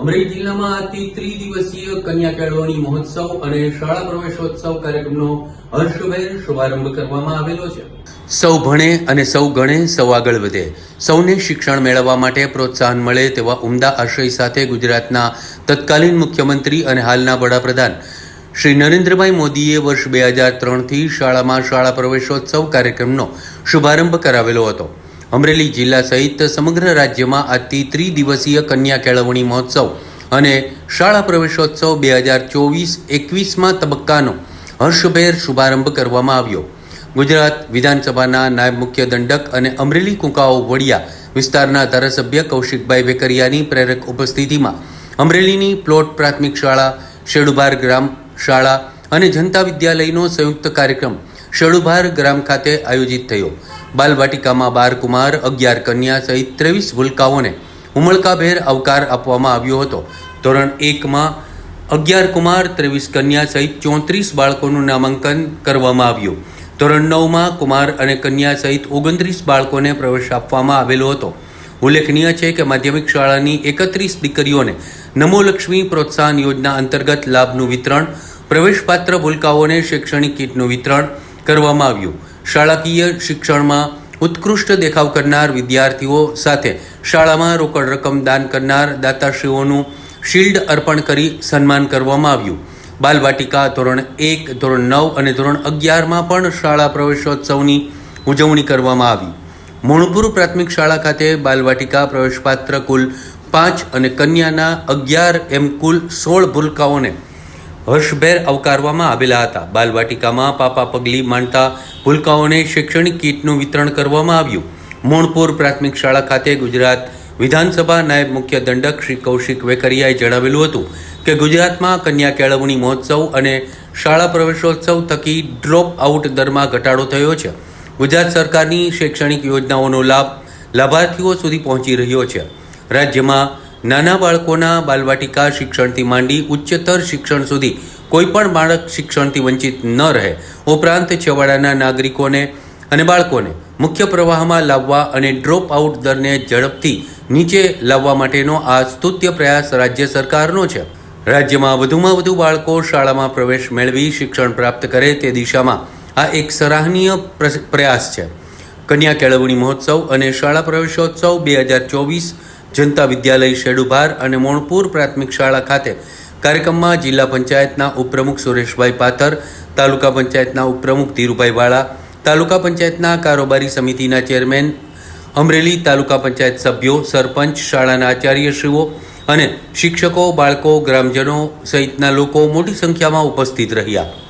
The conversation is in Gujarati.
અમરેલી જિલ્લામાં આજથી ત્રિદિવસીય કન્યા કેળવણી મહોત્સવ અને શાળા પ્રવેશોત્સવ કાર્યક્રમનો હર્ષભેર શુભારંભ કરવામાં આવેલો છે. સૌ ભણે અને સૌ ગણે સૌ આગળ વધે. સૌને શિક્ષણ મેળવવા માટે પ્રોત્સાહન મળે તેવા ઉમદા આશય સાથે ગુજરાતના તત્કાલીન મુખ્યમંત્રી અને હાલના વડાપ્રધાન શ્રી નરેન્દ્રભાઈ મોદીએ વર્ષ બે હજાર ત્રણથી શાળામાં શાળા પ્રવેશોત્સવ કાર્યક્રમનો શુભારંભ કરાવેલો હતો. અમરેલી જિલ્લા સહિત સમગ્ર રાજ્યમાં આજથી ત્રિદિવસીય કન્યા કેળવણી મહોત્સવ અને શાળા પ્રવેશોત્સવ બે હજાર ચોવીસ એકવીસમાં તબક્કાનો હર્ષભેર શુભારંભ કરવામાં આવ્યો. ગુજરાત વિધાનસભાના નાયબ મુખ્ય દંડક અને અમરેલી કુંકાઓ વડિયા વિસ્તારના ધારાસભ્ય કૌશિકભાઈ વેકરિયાની પ્રેરક ઉપસ્થિતિમાં અમરેલીની પ્લોટ પ્રાથમિક શાળા, શેડુભાર ગ્રામ શાળા અને જનતા વિદ્યાલયનો સંયુક્ત કાર્યક્રમ શેડુભાર ગ્રામ ખાતે આયોજિત થયો. બાલવાટિકામાં બાર કુમાર અગિયાર કન્યા સહિત ત્રેવીસ ભૂલકાઓને ઉમળકાભેર આવકાર આપવામાં આવ્યો હતો. ધોરણ એકમાં અગિયાર કુમાર, ત્રેવીસ કન્યા સહિત ચોત્રીસ બાળકોનું નામાંકન કરવામાં આવ્યું. ધોરણ નવમાં કુમાર અને કન્યા સહિત ઓગણત્રીસ બાળકોને પ્રવેશ આપવામાં આવેલો હતો. ઉલ્લેખનીય છે કે માધ્યમિક શાળાની એકત્રીસ દીકરીઓને નમોલક્ષ્મી પ્રોત્સાહન યોજના અંતર્ગત લાભનું વિતરણ પ્રવેશપાત્ર ભૂલકાઓને શૈક્ષણિક કીટનું વિતરણ કરવામાં આવ્યું. શાળાકીય શિક્ષણમાં ઉત્કૃષ્ટ દેખાવ કરનાર વિદ્યાર્થીઓ સાથે શાળામાં રોકડ રકમ દાન કરનાર દાતાશ્રીઓનું શિલ્ડ અર્પણ કરી સન્માન કરવામાં આવ્યું. બાલવાટિકા ધોરણ એક, ધોરણ નવ અને ધોરણ અગિયારમાં પણ શાળા પ્રવેશોત્સવની ઉજવણી કરવામાં આવી. મોણપુર પ્રાથમિક શાળા ખાતે બાલવાટિકા પ્રવેશપાત્ર કુલ પાંચ અને કન્યાના અગિયાર એમ કુલ સોળ ભૂલકાઓને હર્ષભેર આવકારવામાં આવેલા હતા. બાલવાટિકામાં પાપા પગલી માંડતા ભૂલકાઓને શૈક્ષણિક કીટનું વિતરણ કરવામાં આવ્યું. મોણપુર પ્રાથમિક શાળા ખાતે ગુજરાત વિધાનસભા નાયબ મુખ્ય દંડક શ્રી કૌશિક વેકરિયાએ જણાવેલું હતું કે ગુજરાતમાં કન્યા કેળવણી મહોત્સવ અને શાળા પ્રવેશોત્સવ થકી ડ્રોપ આઉટ દરમાં ઘટાડો થયો છે. ગુજરાત સરકારની શૈક્ષણિક યોજનાઓનો લાભ લાભાર્થીઓ સુધી પહોંચી રહ્યો છે. રાજ્યમાં નાના બાળકોના બાલવાટિકા શિક્ષણથી માંડી ઉચ્ચતર શિક્ષણ સુધી કોઈ પણ બાળક શિક્ષણથી વંચિત ન રહે. ઉપરાંત છેવાડાના નાગરિકોને અને બાળકોને મુખ્ય પ્રવાહમાં લાવવા અને ડ્રોપ આઉટ દરને ઝડપથી નીચે લાવવા માટેનો આ સ્તુત્ય પ્રયાસ રાજ્ય સરકારનો છે. રાજ્યમાં વધુમાં વધુ બાળકો શાળામાં પ્રવેશ મેળવી શિક્ષણ પ્રાપ્ત કરે તે દિશામાં આ એક સરાહનીય પ્ર- પ્રયાસ છે. કન્યા કેળવણી મહોત્સવ અને શાળા પ્રવેશોત્સવ બે હજાર ચોવીસ જનતા વિદ્યાલય શેડુભાર અને મોણપુર પ્રાથમિક શાળા ખાતે કાર્યક્રમમાં જિલ્લા પંચાયતના ઉપપ્રમુખ સુરેશભાઈ પાથર, તાલુકા પંચાયતના ઉપપ્રમુખ ધીરુભાઈ વાળા, તાલુકા પંચાયતના કારોબારી સમિતિના ચેરમેન, અમરેલી તાલુકા પંચાયત સભ્યો, સરપંચ, શાળાના આચાર્યશ્રીઓ અને શિક્ષકો, બાળકો, ગ્રામજનો સહિતના લોકો મોટી સંખ્યામાં ઉપસ્થિત રહ્યા.